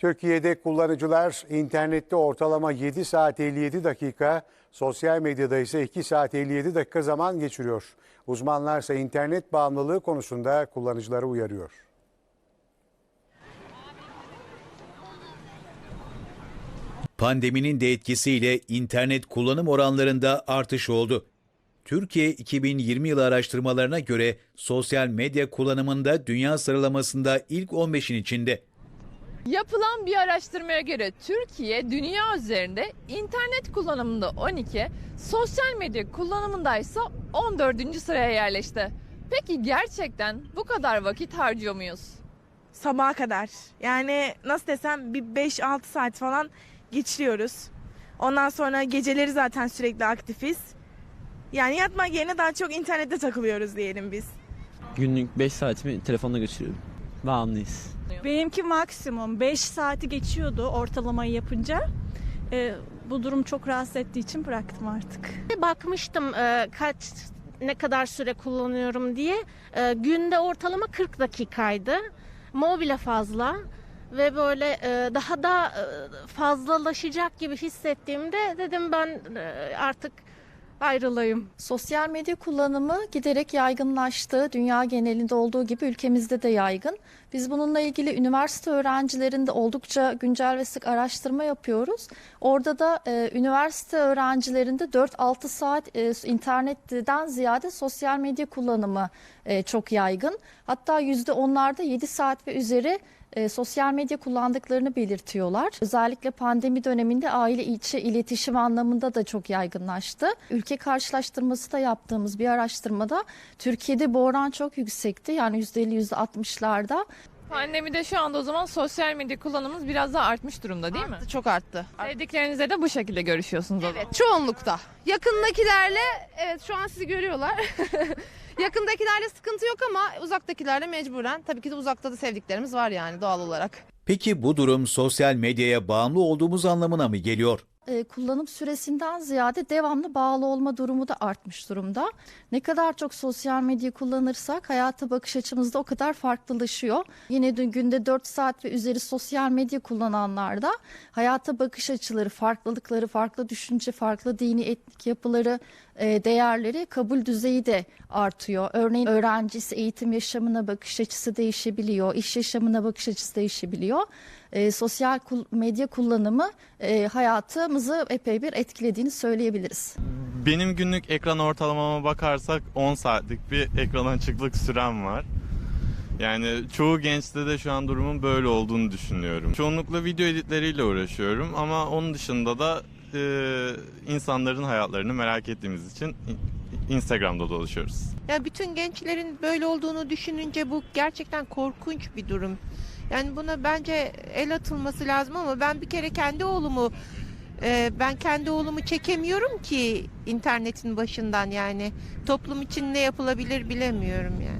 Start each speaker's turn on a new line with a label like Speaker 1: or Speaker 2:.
Speaker 1: Türkiye'de kullanıcılar internette ortalama 7 saat 57 dakika, sosyal medyada ise 2 saat 57 dakika zaman geçiriyor. Uzmanlar ise internet bağımlılığı konusunda kullanıcıları uyarıyor.
Speaker 2: Pandeminin de etkisiyle internet kullanım oranlarında artış oldu. Türkiye 2020 yılı araştırmalarına göre sosyal medya kullanımında dünya sıralamasında ilk 15'in içinde.
Speaker 3: Yapılan bir araştırmaya göre Türkiye dünya üzerinde internet kullanımında 12, sosyal medya kullanımında ise 14. sıraya yerleşti. Peki gerçekten bu kadar vakit harcıyor muyuz?
Speaker 4: sabaha kadar. Yani nasıl desem bir 5-6 saat falan geçiriyoruz. Ondan sonra geceleri zaten sürekli aktifiz. Yani yatmak yerine daha çok internette takılıyoruz diyelim biz.
Speaker 5: Günlük 5 saatimi telefonla geçiriyorum. Bağımlıyız.
Speaker 6: Benimki maksimum 5 saati geçiyordu ortalamayı yapınca. Ee, bu durum çok rahatsız ettiği için bıraktım artık.
Speaker 7: Bakmıştım e, kaç ne kadar süre kullanıyorum diye. E, günde ortalama 40 dakikaydı. Mobile fazla ve böyle e, daha da e, fazlalaşacak gibi hissettiğimde dedim ben e, artık ayrılayım.
Speaker 8: Sosyal medya kullanımı giderek yaygınlaştı. Dünya genelinde olduğu gibi ülkemizde de yaygın. Biz bununla ilgili üniversite öğrencilerinde oldukça güncel ve sık araştırma yapıyoruz. Orada da e, üniversite öğrencilerinde 4-6 saat e, internetten ziyade sosyal medya kullanımı e, çok yaygın. Hatta %10'larda 7 saat ve üzeri e, sosyal medya kullandıklarını belirtiyorlar. Özellikle pandemi döneminde aile içi iletişim anlamında da çok yaygınlaştı. Ülke karşılaştırması da yaptığımız bir araştırmada Türkiye'de bu oran çok yüksekti. Yani %50 %60'larda.
Speaker 3: Pandemide şu anda o zaman sosyal medya kullanımımız biraz daha artmış durumda değil mi?
Speaker 9: Çok arttı.
Speaker 3: Sevdiklerinizle de bu şekilde görüşüyorsunuz o zaman.
Speaker 9: Evet çoğunlukta. Yakındakilerle evet şu an sizi görüyorlar. Yakındakilerle sıkıntı yok ama uzaktakilerle mecburen. Tabii ki de uzakta da sevdiklerimiz var yani doğal olarak.
Speaker 2: Peki bu durum sosyal medyaya bağımlı olduğumuz anlamına mı geliyor?
Speaker 8: E, kullanım süresinden ziyade devamlı bağlı olma durumu da artmış durumda. Ne kadar çok sosyal medya kullanırsak hayata bakış açımız da o kadar farklılaşıyor. Yine de günde 4 saat ve üzeri sosyal medya kullananlarda hayata bakış açıları, farklılıkları, farklı düşünce, farklı dini etnik yapıları, değerleri, kabul düzeyi de artıyor. Örneğin öğrencisi eğitim yaşamına bakış açısı değişebiliyor, iş yaşamına bakış açısı değişebiliyor. E, sosyal medya kullanımı e, hayatımızı epey bir etkilediğini söyleyebiliriz.
Speaker 10: Benim günlük ekran ortalamama bakarsak 10 saatlik bir ekran açıklık sürem var. Yani çoğu gençte de şu an durumun böyle olduğunu düşünüyorum. Çoğunlukla video editleriyle uğraşıyorum ama onun dışında da e, insanların hayatlarını merak ettiğimiz için in- Instagram'da dolaşıyoruz.
Speaker 11: Ya bütün gençlerin böyle olduğunu düşününce bu gerçekten korkunç bir durum. Yani buna bence el atılması lazım ama ben bir kere kendi oğlumu e, ben kendi oğlumu çekemiyorum ki internetin başından yani toplum için ne yapılabilir bilemiyorum yani.